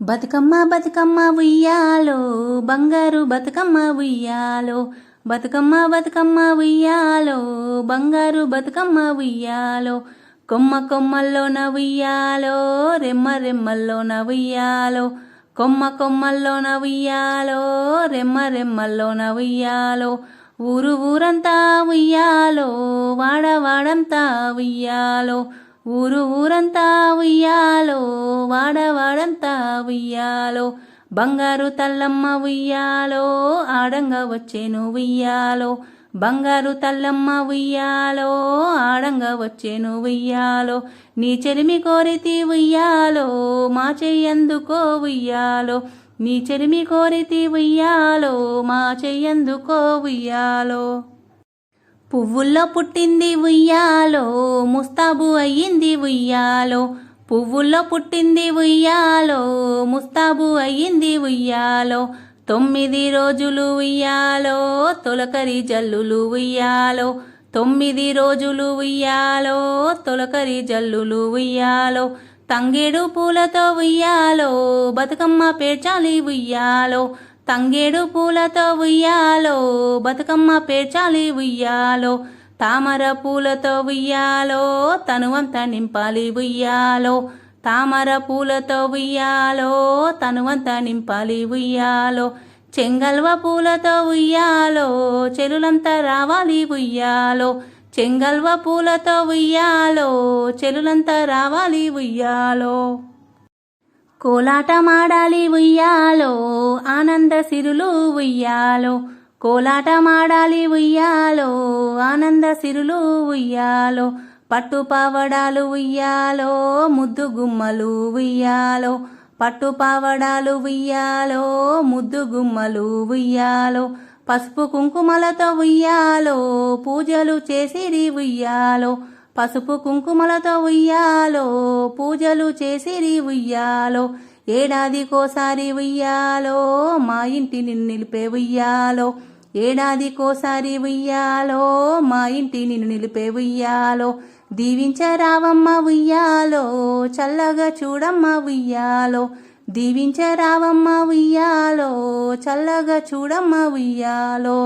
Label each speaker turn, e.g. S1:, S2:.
S1: బతుకమ్మ బతుకమ్మ ఉయ్యాలో బంగారు బతుకమ్మ ఉయ్యాలో బతుకమ్మ బతుకమ్మ ఉయ్యాలో బంగారు బతుకమ్మ ఉయ్యాలో కొమ్మ కొమ్మల్లో నవ్వుయ్యాలో రెమ్మ రెమ్మల్లో నవ్వుయ్యాలో కొమ్మ కొమ్మల్లో నవ్వుయ్యాలో రెమ్మ రెమ్మల్లో నవ్వుయ్యాలో ఊరు ఊరంతా ఉయ్యాలో వాడ వాడంతా ఉయ్యాలో ఊరు ఊరంతా ఉయ్యాలో వాడవాడంతా ఉయ్యాలో. బంగారు తల్లమ్మ ఉయ్యాలో ఆడంగా వచ్చేను ఉయ్యాలో. బంగారు తల్లమ్మ ఉయ్యాలో ఆడంగా వచ్చేను ఉయ్యాలో. నీ చెరిమి కోరితి ఉయ్యాలో మా చెయ్యందుకో ఉయ్యాలో. నీ చెరిమి కోరితి ఉయ్యాలో మా చెయ్యందుకో ఉయ్యాలో. పువ్వుల్లో పుట్టింది ఉయ్యాలో ముస్తాబు అయ్యింది ఉయ్యాలో. పువ్వుల్లో పుట్టింది ఉయ్యాలో ముస్తాబు అయ్యింది ఉయ్యాలో. తొమ్మిది రోజులు ఉయ్యాలో తొలకరి జల్లులు ఉయ్యాలో. తొమ్మిది రోజులు ఉయ్యాలో తొలకరి జల్లులు ఉయ్యాలో. తంగేడు పూలతో ఉయ్యాలో బతుకమ్మ పేర్చాలి ఉయ్యాలో. తంగేడు పూలతో ఉయ్యాలో బతుకమ్మ పేర్చాలి ఉయ్యాలో తామర పూలతో ఉయ్యాలో తనువంత నింపాలి ఉయ్యాలో తామర పూలతో ఉయ్యాలో తనువంత నింపాలి ఉయ్యాలో చెంగల్వ పూలతో ఉయ్యాలో చెలులంతా రావాలి ఉయ్యాలో చెంగల్వ పూలతో ఉయ్యాలో చెలులంతా రావాలి ఉయ్యాలో. కోలాటమాడాలి ఉయ్యాలో ఆనంద సిరులు ఉయ్యాలో. కోలాటమాడాలి ఉయ్యాలో ఆనంద సిరులు ఉయ్యాలో. పట్టు పావడాలు ఉయ్యాలో ముద్దు గుమ్మలు ఉయ్యాలో. పట్టు పావడాలు ఉయ్యాలో ముద్దు గుమ్మలు ఉయ్యాలో. పసుపు కుంకుమలతో ఉయ్యాలో పూజలు చేసిరి ఉయ్యాలో. పసుపు కుంకుమలతో ఉయ్యాలో పూజలు చేసిరి ఉయ్యాలో ఏడాదికోసారి ఉయ్యాలో మా ఇంటిని నిలిపే ఉయ్యాలో ఏడాదికోసారి ఉయ్యాలో మా ఇంటిని నిలిపే ఉయ్యాలో దీవించరావమ్మ ఉయ్యాలో చల్లగా చూడమ్మ ఉయ్యాలో దీవించరావమ్మ ఉయ్యాలో చల్లగా చూడమ్మ ఉయ్యాలో.